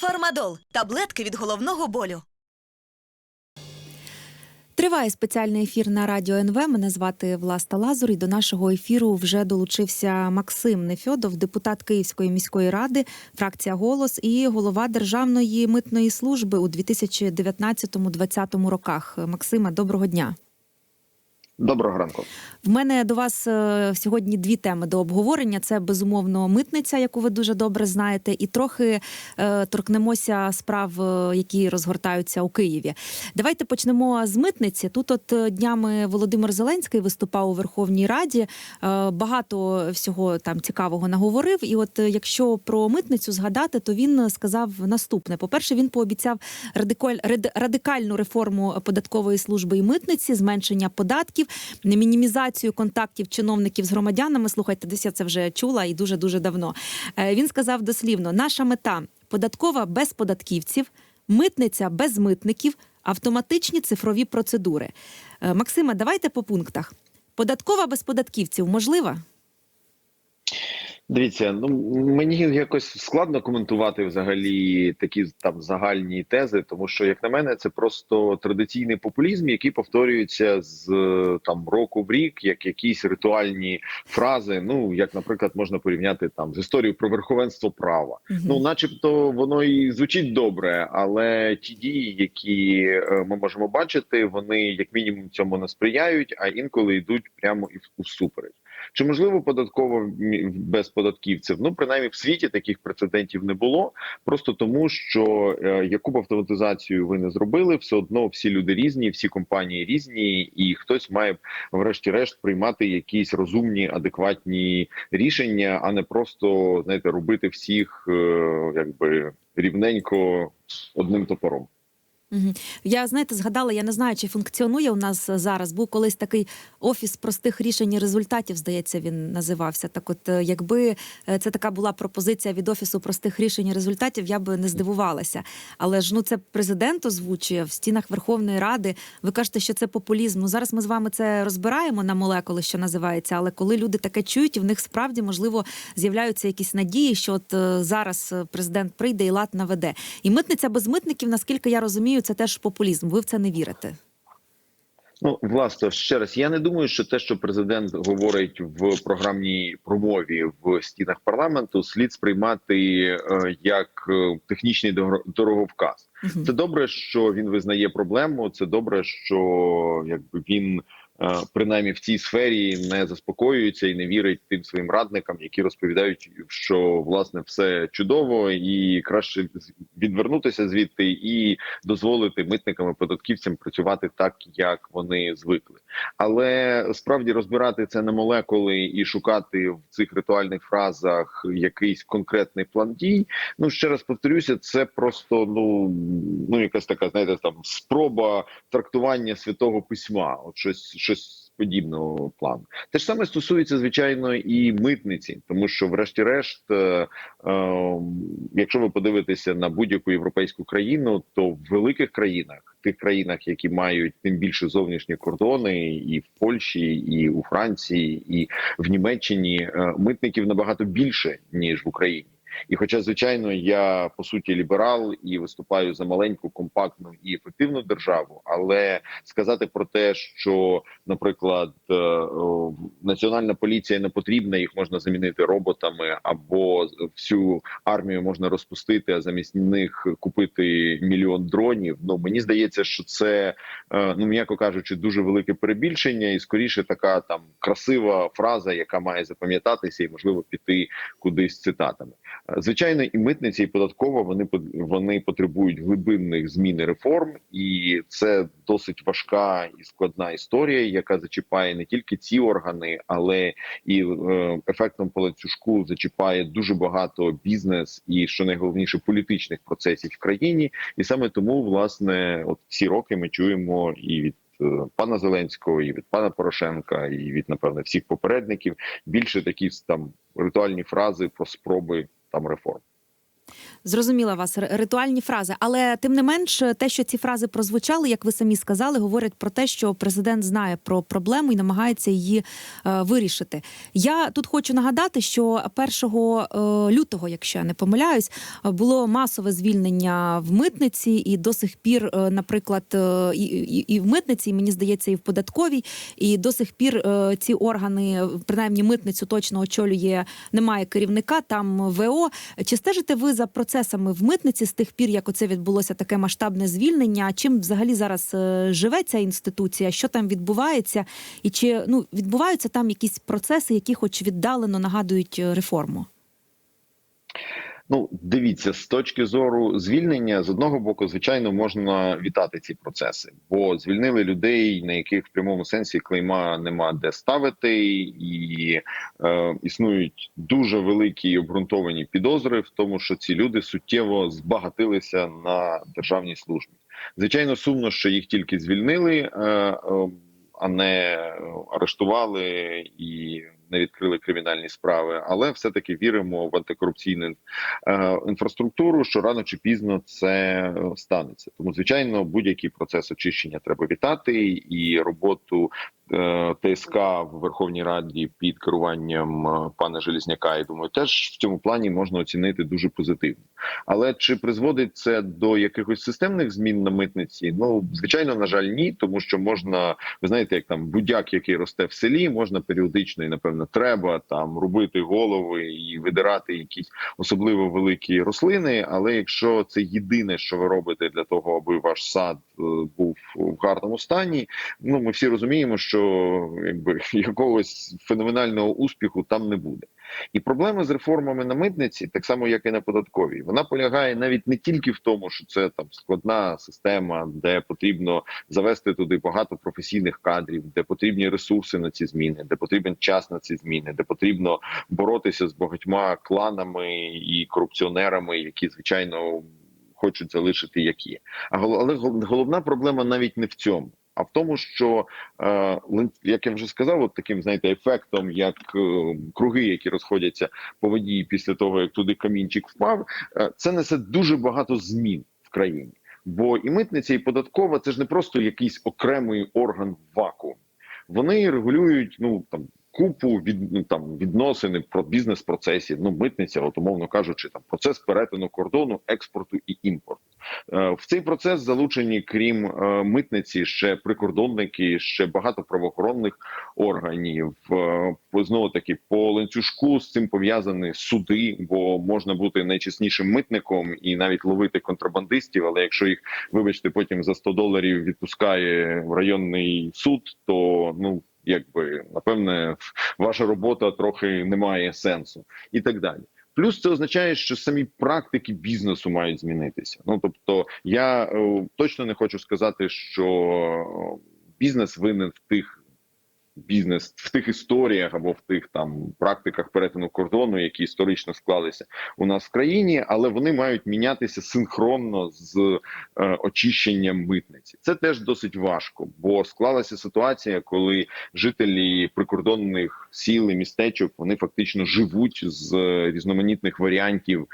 Фармадол таблетки від головного болю. Триває спеціальний ефір на радіо НВ. Мене звати Власта Лазур. І до нашого ефіру вже долучився Максим Нефьодов, депутат Київської міської ради, фракція Голос і голова Державної митної служби у 2019-2020 роках. Максима, доброго дня. Доброго ранку. В мене до вас е, сьогодні дві теми до обговорення: це безумовно митниця, яку ви дуже добре знаєте, і трохи е, торкнемося справ, е, які розгортаються у Києві. Давайте почнемо з митниці. Тут, от днями Володимир Зеленський виступав у Верховній Раді. Багато всього там цікавого наговорив. І от якщо про митницю згадати, то він сказав наступне: по-перше, він пообіцяв радикаль, рад- радикальну реформу податкової служби і митниці, зменшення податків, мінімізацію контактів чиновників з громадянами. Слухайте, десь я це вже чула і дуже дуже давно. Е, Він сказав дослівно: наша мета податкова без податківців, митниця без митників, автоматичні цифрові процедури. Е, Максима, давайте по пунктах. Податкова без податківців можлива? Дивіться, ну мені якось складно коментувати взагалі такі там загальні тези, тому що, як на мене, це просто традиційний популізм, який повторюється з там року в рік, як якісь ритуальні фрази. Ну як, наприклад, можна порівняти там з історією про верховенство права. Мгм. Ну, начебто, воно і звучить добре, але ті дії, які е, ми можемо бачити, вони як мінімум цьому не сприяють, а інколи йдуть прямо і в- усупереч. Чи можливо податково без податківців? Ну принаймні в світі таких прецедентів не було. Просто тому, що е, яку б автоматизацію ви не зробили, все одно всі люди різні, всі компанії різні, і хтось має врешті-решт приймати якісь розумні, адекватні рішення, а не просто знаєте, робити всіх е, якби рівненько одним топором. Я знаєте, згадала, я не знаю, чи функціонує у нас зараз. Був колись такий офіс простих рішень і результатів, здається, він називався. Так, от, е, якби е, це така була пропозиція від офісу простих рішень і результатів, я би не здивувалася. Але ж ну це президент озвучує в стінах Верховної Ради. Ви кажете, що це популізм. Ну зараз ми з вами це розбираємо на молекули, що називається. Але коли люди таке чують, і в них справді можливо з'являються якісь надії, що от е, зараз президент прийде і лад наведе. І митниця без митників, наскільки я розумію, це теж популізм. Ви в це не вірите. Ну, власне, ще раз, я не думаю, що те, що президент говорить в програмній промові в стінах парламенту, слід сприймати е, як е, технічний дороговказ. Це добре, що він визнає проблему. Це добре, що якби він принаймні в цій сфері не заспокоюється і не вірить тим своїм радникам, які розповідають, що власне все чудово, і краще відвернутися звідти і дозволити митникам і податківцям працювати так, як вони звикли. Але справді розбирати це на молекули і шукати в цих ритуальних фразах якийсь конкретний план дій. Ну ще раз повторюся, це просто ну ну якась така, знаєте, там спроба трактування святого письма, от щось щось подібного плану. Те ж саме стосується звичайно і митниці, тому що, врешті-решт, е, е, якщо ви подивитеся на будь-яку європейську країну, то в великих країнах, тих країнах, які мають тим більше зовнішні кордони, і в Польщі, і у Франції, і в Німеччині е, митників набагато більше ніж в Україні. І, хоча, звичайно, я по суті ліберал і виступаю за маленьку, компактну і ефективну державу, але сказати про те, що, наприклад, е, національна поліція не потрібна, їх можна замінити роботами, або всю армію можна розпустити, а замість них купити мільйон дронів. Ну мені здається, що це е, ну м'яко кажучи, дуже велике перебільшення, і скоріше така там красива фраза, яка має запам'ятатися і можливо піти кудись цитатами. Звичайно, і митниця, і податкова вони вони потребують глибинних змін і реформ, і це досить важка і складна історія, яка зачіпає не тільки ці органи, але і е, ефектом по ланцюжку зачіпає дуже багато бізнес і що найголовніше політичних процесів в країні. І саме тому, власне, от ці роки ми чуємо і від. е, Пана Зеленського і від пана Порошенка, і від напевне всіх попередників більше такі там ритуальні фрази про спроби там реформ. Зрозуміла вас ритуальні фрази, але тим не менш, те, що ці фрази прозвучали, як ви самі сказали, говорять про те, що президент знає про проблему і намагається її е, вирішити. Я тут хочу нагадати, що 1 е, лютого, якщо я не помиляюсь, було масове звільнення в митниці, і до сих пір, е, наприклад, е, і, і, і в митниці, і мені здається, і в податковій, і до сих пір е, ці органи, принаймні митницю точно очолює, немає керівника, там ВО. Чи стежите ви за процесами в митниці з тих пір, як оце відбулося таке масштабне звільнення? Чим взагалі зараз е, живе ця інституція? Що там відбувається? І чи ну відбуваються там якісь процеси, які, хоч віддалено нагадують е, реформу? Ну, дивіться, з точки зору звільнення, з одного боку, звичайно, можна вітати ці процеси, бо звільнили людей, на яких в прямому сенсі клейма нема де ставити, і е, існують дуже великі обґрунтовані підозри в тому, що ці люди суттєво збагатилися на державній службі. Звичайно, сумно, що їх тільки звільнили, е, е, а не арештували і не відкрили кримінальні справи, але все-таки віримо в антикорупційну е, інфраструктуру, що рано чи пізно це е, станеться. Тому, звичайно, будь-який процес очищення треба вітати, і роботу е, ТСК в Верховній Раді під керуванням пана Желізняка, я думаю, теж в цьому плані можна оцінити дуже позитивно. Але чи призводить це до якихось системних змін на митниці? Ну звичайно, на жаль, ні, тому що можна, ви знаєте, як там будяк, який росте в селі, можна періодично і напевно треба там рубити голови і видирати якісь особливо великі рослини. Але якщо це єдине, що ви робите для того, аби ваш сад е, був в гарному стані, ну ми всі розуміємо, що якби якогось феноменального успіху там не буде. І проблема з реформами на митниці, так само як і на податковій, вона полягає навіть не тільки в тому, що це там складна система, де потрібно завести туди багато професійних кадрів, де потрібні ресурси на ці зміни, де потрібен час на ці зміни, де потрібно боротися з багатьма кланами і корупціонерами, які звичайно хочуть залишити як є. Але головна проблема навіть не в цьому. А в тому, що е, як я вже сказав, от таким знаєте, ефектом, як е, круги, які розходяться по воді після того, як туди камінчик впав, е, це несе дуже багато змін в країні. Бо і митниця, і податкова це ж не просто якийсь окремий орган в вакуумі. Вони регулюють ну там купу від ну, там відносини про бізнес-процесів. Ну, митниця, от умовно кажучи, там процес перетину кордону, експорту і імпорту. Е, В цей процес залучені, крім е, митниці, ще прикордонники, ще багато правоохоронних органів. Е, Знову таки по ланцюжку з цим пов'язані суди, бо можна бути найчеснішим митником і навіть ловити контрабандистів. Але якщо їх, вибачте, потім за 100 доларів відпускає в районний суд, то ну якби напевне ваша робота трохи не має сенсу і так далі. Плюс це означає, що самі практики бізнесу мають змінитися. Ну тобто, я е, точно не хочу сказати, що е, бізнес винен в тих бізнес в тих історіях або в тих там практиках перетину кордону, які історично склалися у нас в країні, але вони мають мінятися синхронно з е, очищенням митниці. Це теж досить важко, бо склалася ситуація, коли жителі прикордонних сіл і містечок вони фактично живуть з е, різноманітних варіантів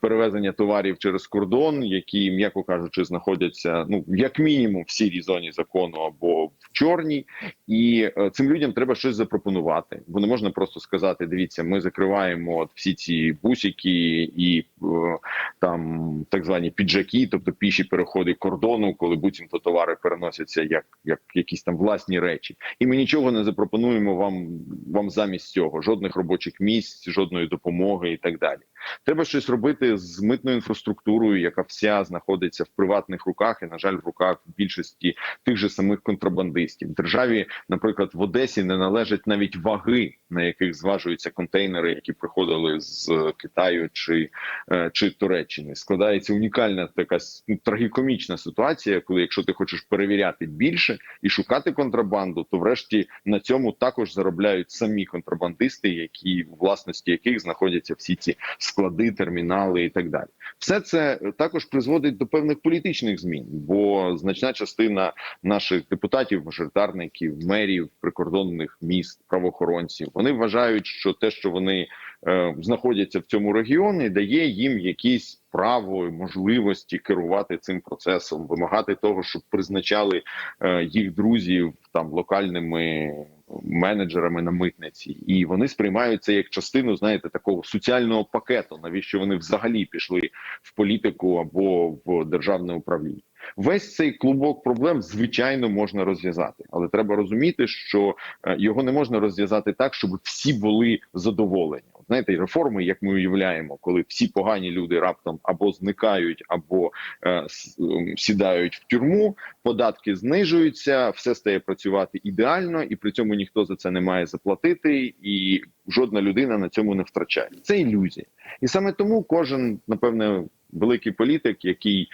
перевезення товарів через кордон, які, м'яко кажучи, знаходяться ну як мінімум в сірій зоні закону або в чорній, і е, цим людям треба щось запропонувати. Бо не можна просто сказати: дивіться, ми закриваємо от всі ці бусики і е, там так звані піджаки, тобто піші переходи кордону, коли буцімто товари переносяться як, як якісь там власні речі, і ми нічого не запропонуємо вам, вам замість цього. Жодних робочих місць, жодної допомоги і так далі. Треба щось робити з митною інфраструктурою, яка вся знаходиться в приватних руках, і на жаль, в руках більшості тих же самих контрабандистів. Державі, наприклад, в Одесі не належать навіть ваги, на яких зважуються контейнери, які приходили з Китаю чи, е, чи Туреччини. Складається унікальна така ну, трагікомічна ситуація, коли якщо ти хочеш перевіряти більше і шукати контрабанду, то врешті на цьому також заробляють самі контрабандисти, які у власності яких знаходяться всі ці склади, термінали і так далі. Все це е, також призводить до певних політичних змін, бо значна частина наших депутатів, мажоритарників, мерів, прикордонних міст, правоохоронців, вони вважають, що те, що вони е, знаходяться в цьому регіоні, дає їм якісь право і можливості керувати цим процесом, вимагати того, щоб призначали е, їх друзів там локальними менеджерами на митниці, і вони сприймають це як частину, знаєте, такого соціального пакету. Навіщо вони взагалі пішли в політику або в державне управління? Весь цей клубок проблем звичайно можна розв'язати, але треба розуміти, що е, його не можна розв'язати так, щоб всі були задоволені. Знаєте, реформи, як ми уявляємо, коли всі погані люди раптом або зникають, або е, ем, сідають в тюрму, податки знижуються, все стає працювати ідеально, і при цьому ніхто за це не має заплатити, і жодна людина на цьому не втрачає. Це ілюзія, і саме тому кожен, напевне, великий політик, який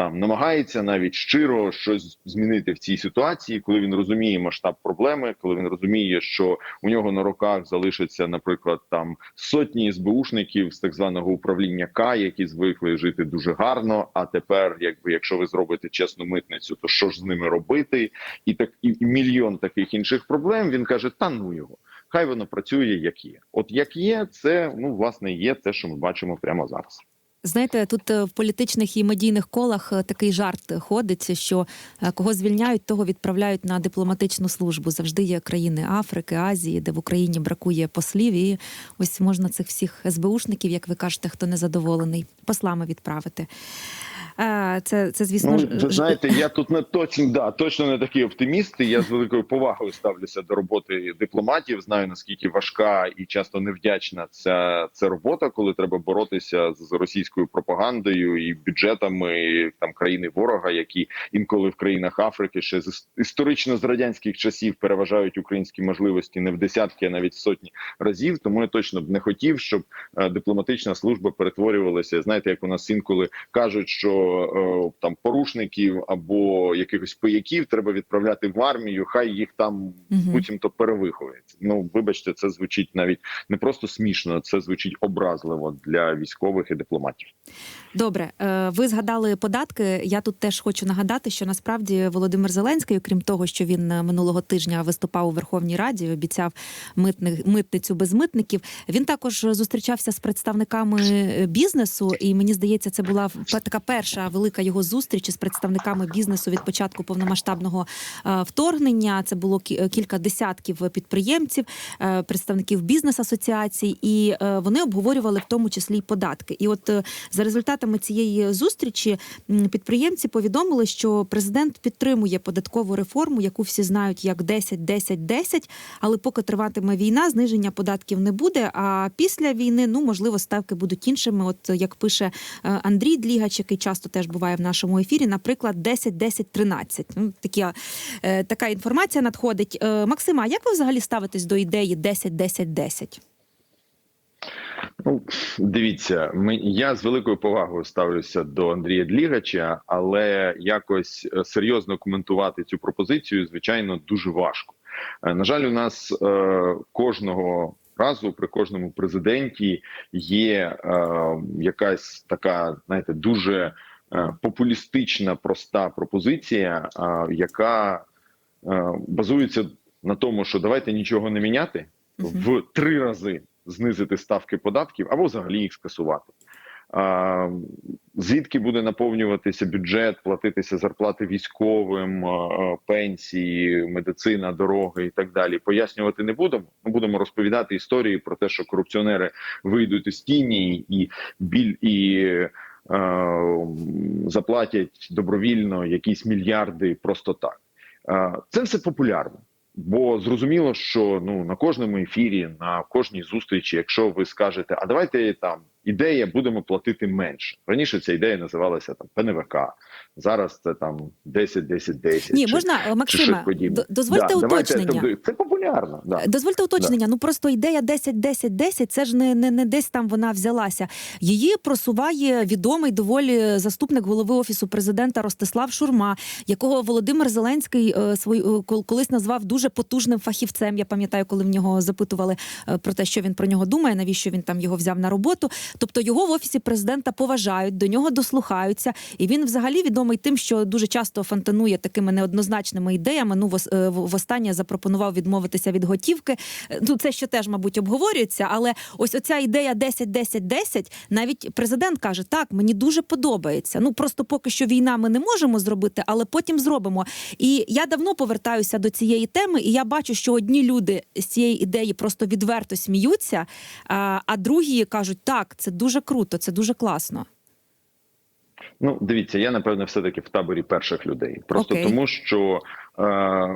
там намагається навіть щиро щось змінити в цій ситуації, коли він розуміє масштаб проблеми, коли він розуміє, що у нього на руках залишиться, наприклад, там сотні СБУшників з так званого управління К, які звикли жити дуже гарно. А тепер, якби якщо ви зробите чесну митницю, то що ж з ними робити? І так і, і мільйон таких інших проблем. Він каже: та ну його. Хай воно працює як є. От як є, це ну власне є те, що ми бачимо прямо зараз. Знаєте, тут е, в політичних і медійних колах е, такий жарт ходить, що е, кого звільняють, того відправляють на дипломатичну службу. Завжди є країни Африки, Азії, де в Україні бракує послів. І ось можна цих всіх СБУшників, як ви кажете, хто незадоволений, послами відправити. Це, це звісно Ну, ви знаєте, я тут не точно да точно не такий оптиміст. Я з великою повагою ставлюся до роботи дипломатів. Знаю наскільки важка і часто невдячна ця, ця робота, коли треба боротися з російською пропагандою і бюджетами там країни ворога, які інколи в країнах Африки ще з історично з радянських часів переважають українські можливості не в десятки, а навіть в сотні разів. Тому я точно б не хотів, щоб е, дипломатична служба перетворювалася. Знаєте, як у нас інколи кажуть, що е, там порушників або якихось пияків треба відправляти в армію, хай їх там буцімто перевиховують. Ну вибачте, це звучить навіть не просто смішно, це звучить образливо для військових і дипломатів. Добре, е, ви згадали податки. Я тут теж хочу нагадати, що насправді Володимир Зеленський, окрім того, що він е, минулого тижня виступав у Верховній Раді, обіцяв митних митницю без митників. Він також зустрічався з представниками е, бізнесу, і мені здається, це була така перша велика його зустріч з представниками бізнесу від початку повномасштабного вторгнення. Це було кілька десятків підприємців, представників бізнес-асоціацій, і вони обговорювали в тому числі й податки. І от за результатами цієї зустрічі підприємці повідомили, що президент підтримує податкову реформу, яку всі знають як 10-10-10, але поки триватиме війна, зниження податків не буде. А після війни, ну можливо, ставки будуть іншими. От як пише е, Андрій Длігач, який часто теж буває в нашому ефірі, наприклад, 10-10-13. Ну, такі, е, така інформація надходить. Е, Максима, як ви взагалі ставитесь до ідеї 10-10-10? Ну дивіться, ми я з великою повагою ставлюся до Андрія Длігача, але якось е, серйозно коментувати цю пропозицію, звичайно, дуже важко. Е, На жаль, у нас е, кожного разу при кожному президенті є е, якась така, знаєте, дуже е, популістична, проста пропозиція, е, яка е, базується на тому, що давайте нічого не міняти в три рази знизити ставки податків або взагалі їх скасувати. Звідки буде наповнюватися бюджет, платитися зарплати військовим, пенсії, медицина, дороги і так далі. Пояснювати не будемо. Ми будемо розповідати історії про те, що корупціонери вийдуть із тіні і біль і. Заплатять добровільно якісь мільярди просто так. Це все популярно. Бо зрозуміло, що ну на кожному ефірі, на кожній зустрічі, якщо ви скажете, а давайте там ідея, будемо платити менше. Раніше ця ідея називалася там ПНВК. Зараз це там 10, 10, 10. Ні, чи- можна е, чи подібне. дозвольте Да, уточнення. тобто, це популярно. Да. Дозвольте уточнення. Ну просто ідея 10-10-10 це ж не, не, не десь там вона взялася. Її просуває відомий доволі заступник голови офісу президента Ростислав Шурма, якого Володимир Зеленський е, свій, е, кол- колись назвав дуже потужним фахівцем. Я пам'ятаю, коли в нього запитували е, про те, що він про нього думає, навіщо він там його взяв на роботу. Тобто його в офісі президента поважають, до нього дослухаються, і він взагалі відомий тим, що дуже часто фонтанує такими неоднозначними ідеями. Ну, е, востаннє запропонував відмовитися від готівки. Е, Ну, це ще теж, мабуть, обговорюється. Але ось оця ідея 10-10-10, навіть президент каже: так, мені дуже подобається. Ну просто поки що війна ми не можемо зробити, але потім зробимо. І я давно повертаюся до цієї теми, і я бачу, що одні люди з цієї ідеї просто відверто сміються, а другі кажуть, так, це дуже круто, це дуже класно. Ну, дивіться, я напевне все-таки в таборі перших людей. Просто Окей. тому, що е,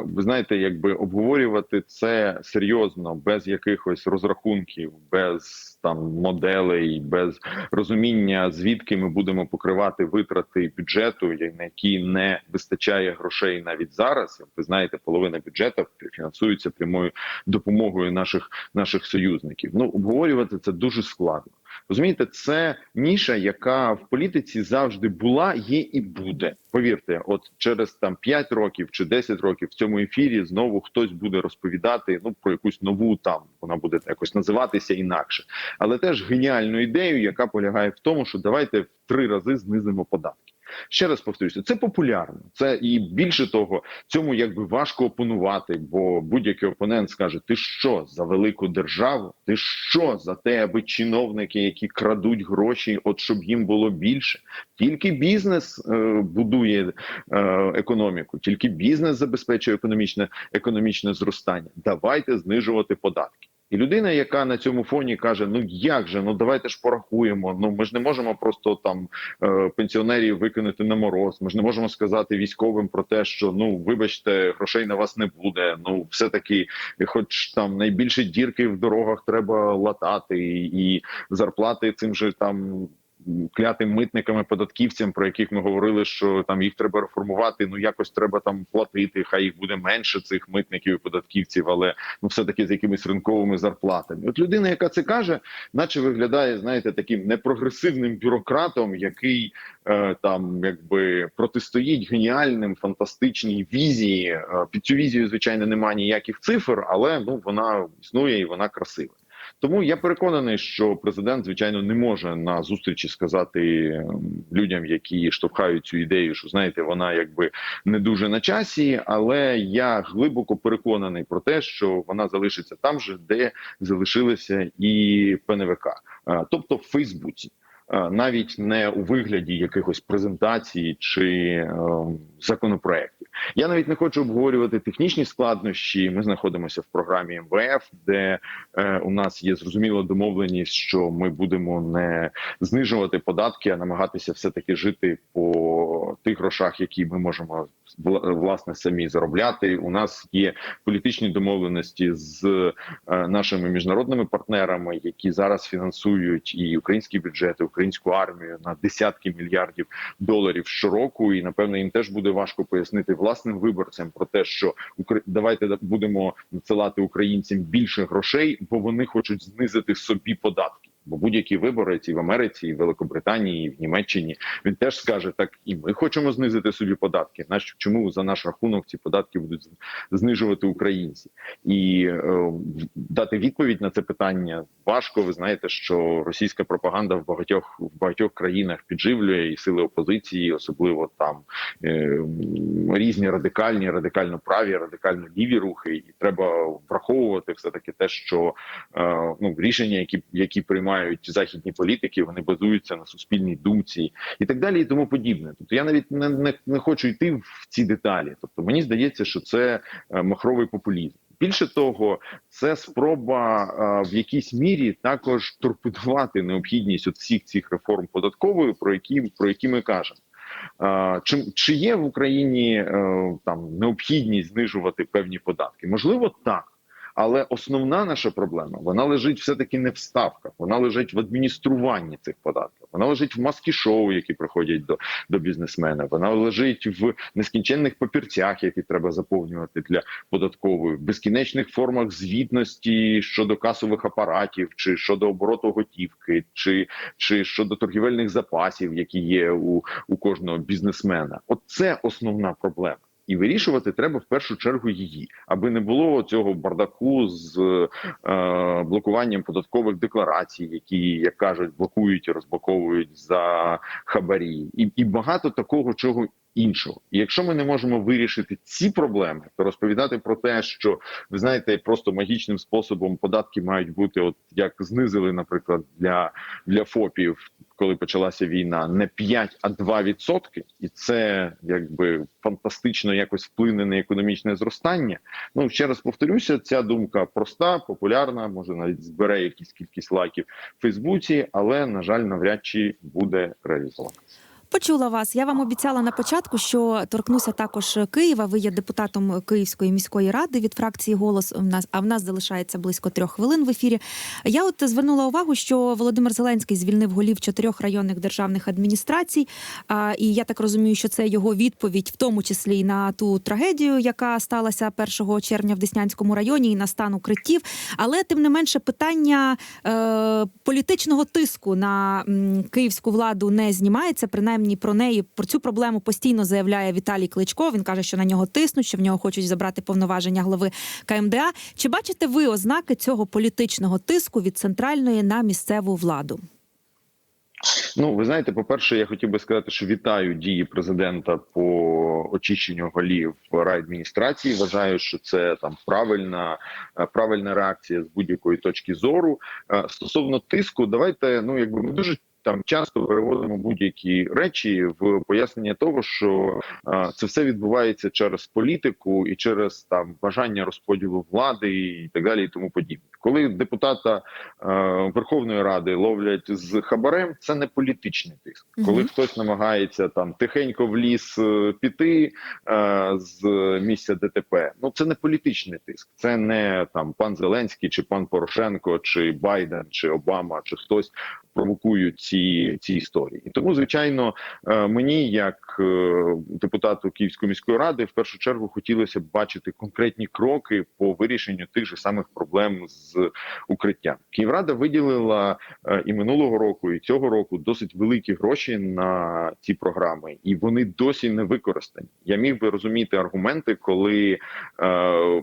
ви знаєте, якби обговорювати це серйозно, без якихось розрахунків, без там моделей, без розуміння, звідки ми будемо покривати витрати бюджету, на які не вистачає грошей навіть зараз. Як ви знаєте, половина бюджету фінансується прямою допомогою наших наших союзників. Ну обговорювати це дуже складно. Розумієте, це ніша, яка в політиці завжди була, є і буде. Повірте, от через там 5 років чи 10 років в цьому ефірі знову хтось буде розповідати ну про якусь нову там вона буде якось називатися інакше, але теж геніальну ідею, яка полягає в тому, що давайте в три рази знизимо податки. Ще раз повторюся, це популярно. Це і більше того, цьому якби важко опонувати, бо будь-який опонент скаже: ти що за велику державу? Ти що за те, аби чиновники, які крадуть гроші, от щоб їм було більше? Тільки бізнес е, будує е, економіку, тільки бізнес забезпечує економічне економічне зростання. Давайте знижувати податки. І людина, яка на цьому фоні каже: Ну як же, ну давайте ж порахуємо. Ну ми ж не можемо просто там е, пенсіонерів викинути на мороз. Ми ж не можемо сказати військовим про те, що ну вибачте, грошей на вас не буде. Ну все таки, хоч там найбільше дірки в дорогах треба латати, і, і зарплати цим же там. Клятим митникам і податківцям, про яких ми говорили, що там їх треба реформувати. Ну якось треба там платити. Хай їх буде менше цих митників і податківців, але ну все таки з якимись ринковими зарплатами. От людина, яка це каже, наче виглядає, знаєте, таким непрогресивним бюрократом, який е, там якби протистоїть геніальним фантастичній візії. Е, під цю візію, звичайно, немає ніяких цифр, але ну вона існує і вона красива. Тому я переконаний, що президент, звичайно, не може на зустрічі сказати людям, які штовхають цю ідею, що знаєте, вона якби не дуже на часі, але я глибоко переконаний про те, що вона залишиться там же, де залишилася і ПНВК, тобто в Фейсбуці. Е, Навіть не у вигляді якихось презентацій чи е, законопроєктів. Я навіть не хочу обговорювати технічні складнощі. Ми знаходимося в програмі МВФ, де е, у нас є зрозуміла домовленість, що ми будемо не знижувати податки, а намагатися все таки жити по тих грошах, які ми можемо вла- власне самі заробляти. У нас є політичні домовленості з е, нашими міжнародними партнерами, які зараз фінансують і український бюджет, і українську армію на десятки мільярдів доларів щороку. І напевно їм теж буде важко пояснити власним виборцям про те, що давайте будемо надсилати українцям більше грошей, бо вони хочуть знизити собі податки. Бо будь-які виборець і в Америці, і в Великобританії, і в Німеччині він теж скаже так, і ми хочемо знизити собі податки. Нащо чому за наш рахунок ці податки будуть знижувати українці? І е, дати відповідь на це питання важко. Ви знаєте, що російська пропаганда в багатьох в багатьох країнах підживлює і сили опозиції, особливо там е, різні радикальні, радикально праві, радикально ліві рухи. І треба враховувати все таки те, що е, ну рішення, які які приймають західні політики, вони базуються на суспільній думці і так далі, і тому подібне. Тобто я навіть не, не, не хочу йти в ці деталі. Тобто мені здається, що це е, махровий популізм. Більше того, це спроба е, в якійсь мірі також торпедувати необхідність от всіх цих реформ податкової, про які про які ми кажемо. Е, Чи, чи є в Україні е, там необхідність знижувати певні податки? Можливо, так. Але основна наша проблема вона лежить все таки не в ставках, вона лежить в адмініструванні цих податків. Вона лежить в маски шоу, які приходять до, до бізнесмена. Вона лежить в нескінченних папірцях, які треба заповнювати для податкової, в безкінечних формах звітності щодо касових апаратів, чи щодо обороту готівки, чи, чи щодо торгівельних запасів, які є у, у кожного бізнесмена. От це основна проблема. І вирішувати треба в першу чергу її, аби не було цього бардаку з е, блокуванням податкових декларацій, які, як кажуть, блокують і розблоковують за хабарі, і, і багато такого чого іншого. І якщо ми не можемо вирішити ці проблеми, то розповідати про те, що ви знаєте, просто магічним способом податки мають бути, от як знизили, наприклад, для, для ФОПів, коли почалася війна, не 5, а 2 відсотки, і це якби фантастично якось вплине на економічне зростання. Ну ще раз повторюся, ця думка проста, популярна, може навіть збере якісь кількість лайків в Фейсбуці, але на жаль, навряд чи буде реалізована. Почула вас. Я вам обіцяла на початку, що торкнуся також Києва. Ви є депутатом Київської міської ради від фракції Голос. У нас а в нас залишається близько трьох хвилин в ефірі. Я от звернула увагу, що Володимир Зеленський звільнив голів чотирьох районних державних адміністрацій. А, і я так розумію, що це його відповідь, в тому числі на ту трагедію, яка сталася 1 червня в Деснянському районі, і на стан укриттів. Але тим не менше питання е, політичного тиску на м, київську владу не знімається. Принаймні про неї про цю проблему постійно заявляє Віталій Кличко. Він каже, що на нього тиснуть, що в нього хочуть забрати повноваження голови КМДА. Чи бачите ви ознаки цього політичного тиску від центральної на місцеву владу? Ну, ви знаєте, по-перше, я хотів би сказати, що вітаю дії президента по очищенню голів райадміністрації. Вважаю, що це там правильна, е, правильна реакція з будь-якої точки зору. Е, Стосовно тиску, давайте ну якби ми дуже. Там часто переводимо будь-які речі в пояснення того, що а, це все відбувається через політику і через там бажання розподілу влади і так далі, і тому подібне. Коли депутата е, Верховної Ради ловлять з хабарем, це не політичний тиск. Коли хтось намагається там тихенько в ліс е, піти е, з місця ДТП, ну це не політичний тиск, це не там пан Зеленський, чи пан Порошенко, чи Байден, чи Обама, чи хтось провокують ці, ці історії. І тому, звичайно, е, мені, як е, депутату Київської міської ради, в першу чергу хотілося б бачити конкретні кроки по вирішенню тих же самих проблем з укриттям. Київрада виділила е, і минулого року, і цього року досить великі гроші на ці програми, і вони досі не використані. Я міг би розуміти аргументи, коли е,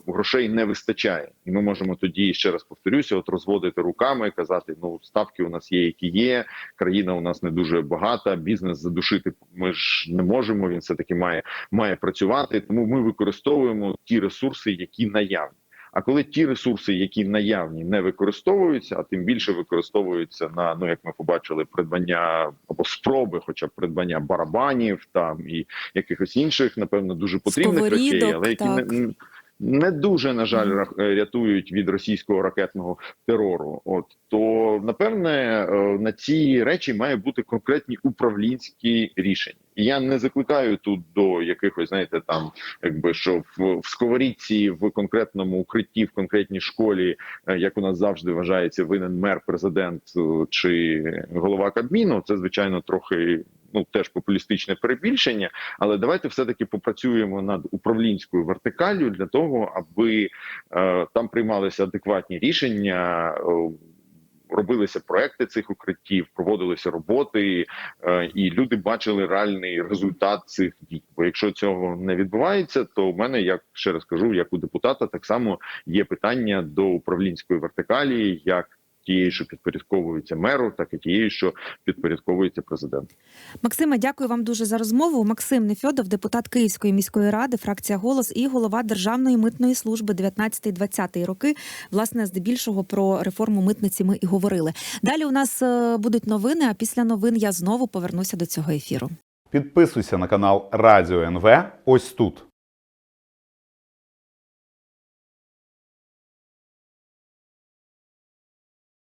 грошей не вистачає, і ми можемо тоді ще раз повторюся, от розводити руками, казати: ну ставки у нас є, які є. Країна у нас не дуже багата. Бізнес задушити ми ж не можемо. Він все таки має має працювати. Тому ми використовуємо ті ресурси, які наявні. А коли ті ресурси, які наявні, не використовуються, а тим більше використовуються на ну як ми побачили, придбання або спроби, хоча б придбання барабанів там і якихось інших, напевно, дуже потрібних речей, але які так. не, не дуже на жаль рятують від російського ракетного терору. От то напевне е, на ці речі має бути конкретні управлінські рішення. І я не закликаю тут до якихось, знаєте, там якби що в, в сковорідці в конкретному укритті, в конкретній школі, е, як у нас завжди вважається, винен мер, президент е, чи голова Кабміну. Це звичайно трохи. Ну, теж популістичне перебільшення, але давайте все таки попрацюємо над управлінською вертикаллю для того, аби е, там приймалися адекватні рішення. Е, Робилися проекти цих укриттів, проводилися роботи, е, і люди бачили реальний результат цих дій. Бо якщо цього не відбувається, то в мене, як ще раз кажу, як у депутата, так само є питання до управлінської вертикалі, як тієї, що підпорядковується меру, так і тієї, що підпорядковується президенту. Максиме, дякую вам дуже за розмову. Максим Нефьодов, депутат Київської міської ради, фракція Голос і голова Державної митної служби 19-20 роки. Власне, здебільшого про реформу митниці ми і говорили. Далі у нас е, будуть новини. А після новин я знову повернуся до цього ефіру. Підписуйся на канал Радіо НВ ось тут.